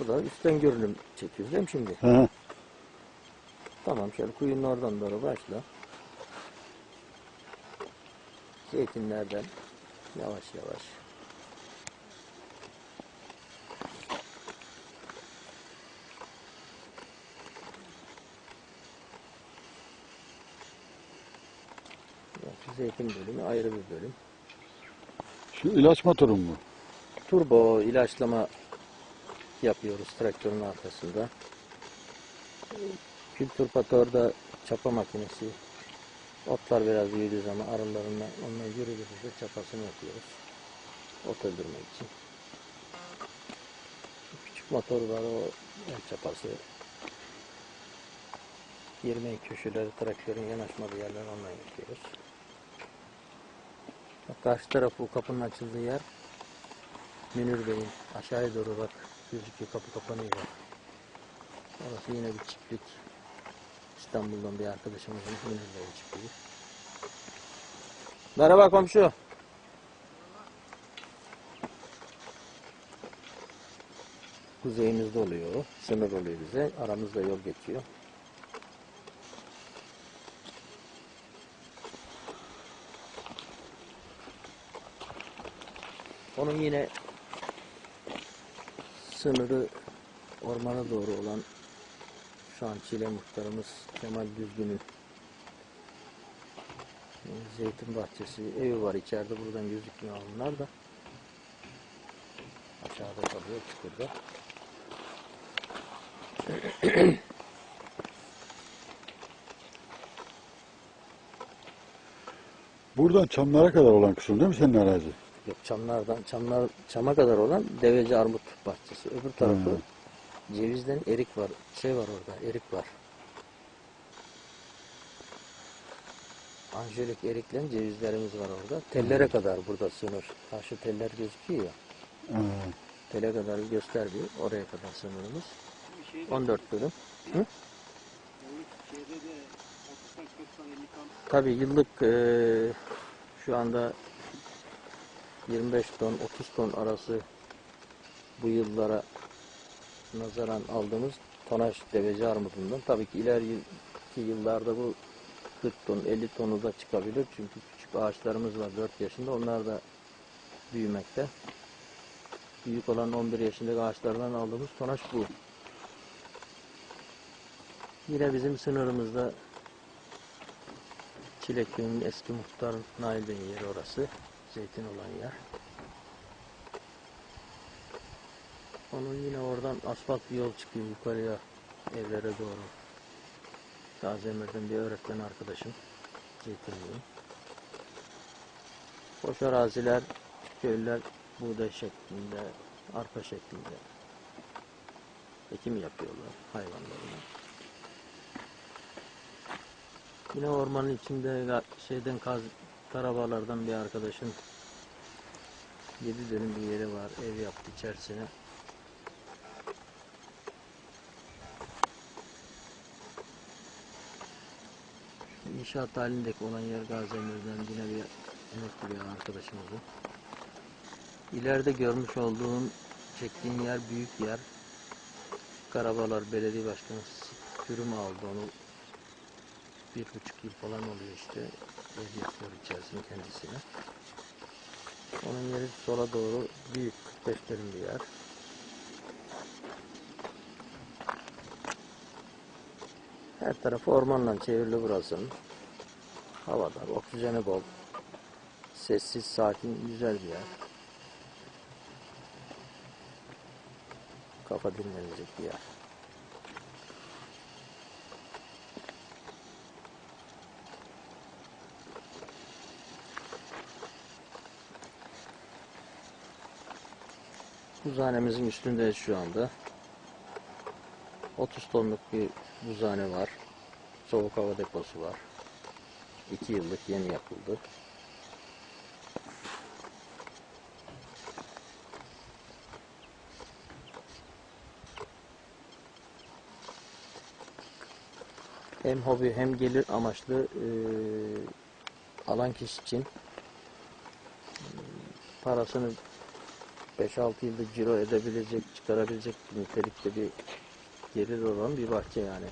Bu da üstten görünüm çekiyoruz değil mi şimdi? Hı. Tamam şöyle kuyunun oradan doğru başla. Zeytinlerden yavaş yavaş. Şu Zeytin bölümü ayrı bir bölüm. Şu ilaç motorun mu? Turbo ilaçlama yapıyoruz traktörün arkasında. Kültürpatörde çapa makinesi. Otlar biraz büyüdüğü zaman aralarından ondan yürüdüğümüzde çapasını yapıyoruz. Ot öldürmek için. Küçük motor var o el çapası. Girmeyin köşeleri traktörün yanaşmadığı yerler ondan yapıyoruz. Karşı taraf bu kapının açıldığı yer Münir Bey'in aşağıya doğru bak gözüküyor kapı kapanıyor. Orası yine bir çiftlik. İstanbul'dan bir arkadaşımızın Bey'in çiftliği. Merhaba komşu. Kuzeyimizde oluyor. Sınır oluyor bize. Aramızda yol geçiyor. Onun yine sınırı ormana doğru olan şu an Çile muhtarımız Kemal Düzgün'ün e, zeytin bahçesi evi var içeride buradan gözükmüyor onlar da aşağıda kalıyor çukurda. Buradan çamlara kadar olan kısım değil mi senin arazi? Yok çamlardan çamlar çama kadar olan deveci armut bahçesi. Öbür tarafı Hı. cevizden erik var. Şey var orada erik var. Anjelik erikle cevizlerimiz var orada. Tellere kadar burada sınır. Karşı teller gözüküyor ya. Ha. Tele kadar göstermiyor. Oraya kadar sınırımız. 14 bölüm. Hı? Tabii yıllık eee, şu anda 25 ton 30 ton arası bu yıllara nazaran aldığımız tonaj deveci armudundan tabii ki ileriki yıllarda bu 40 ton 50 tonu da çıkabilir çünkü küçük ağaçlarımız var 4 yaşında onlar da büyümekte. Büyük olan 11 yaşındaki ağaçlardan aldığımız tonaj bu. Yine bizim sınırımızda Çileköy'ün eski muhtar Nail Bey'in yeri orası. Zeytin olan yer. Onun yine oradan asfalt bir yol çıkıyor yukarıya evlere doğru. Gazemir'den bir öğretmen arkadaşım. Zeytinliğin. Boş araziler, köylüler buğday şeklinde, arpa şeklinde ekim yapıyorlar hayvanlarına. Yine ormanın içinde şeyden kaz, karabalardan bir arkadaşın 7 dönüm bir yeri var. Ev yaptı içerisine. Şu İnşaat halindeki olan yer Gazemir'den yine bir emekli bir arkadaşımızın. İleride görmüş olduğun çektiğin yer büyük yer. Karabalar Belediye Başkanı Sürüm aldı onu bir buçuk yıl falan oluyor işte yapıyor içerisinde kendisine. Onun yeri sola doğru büyük 45 dönüm bir yer. Her tarafı ormanla çevrili burasının. Havadar, oksijeni bol. Sessiz, sakin, güzel bir yer. Kafa dinlenecek bir yer. Buzhanemizin üstünde şu anda. 30 tonluk bir buzhane var. Soğuk hava deposu var. 2 yıllık yeni yapıldı. Hem hobi hem gelir amaçlı eee, alan kişi için parasını 5-6 yılda ciro edebilecek, çıkarabilecek nitelikte bir gelir olan bir bahçe yani.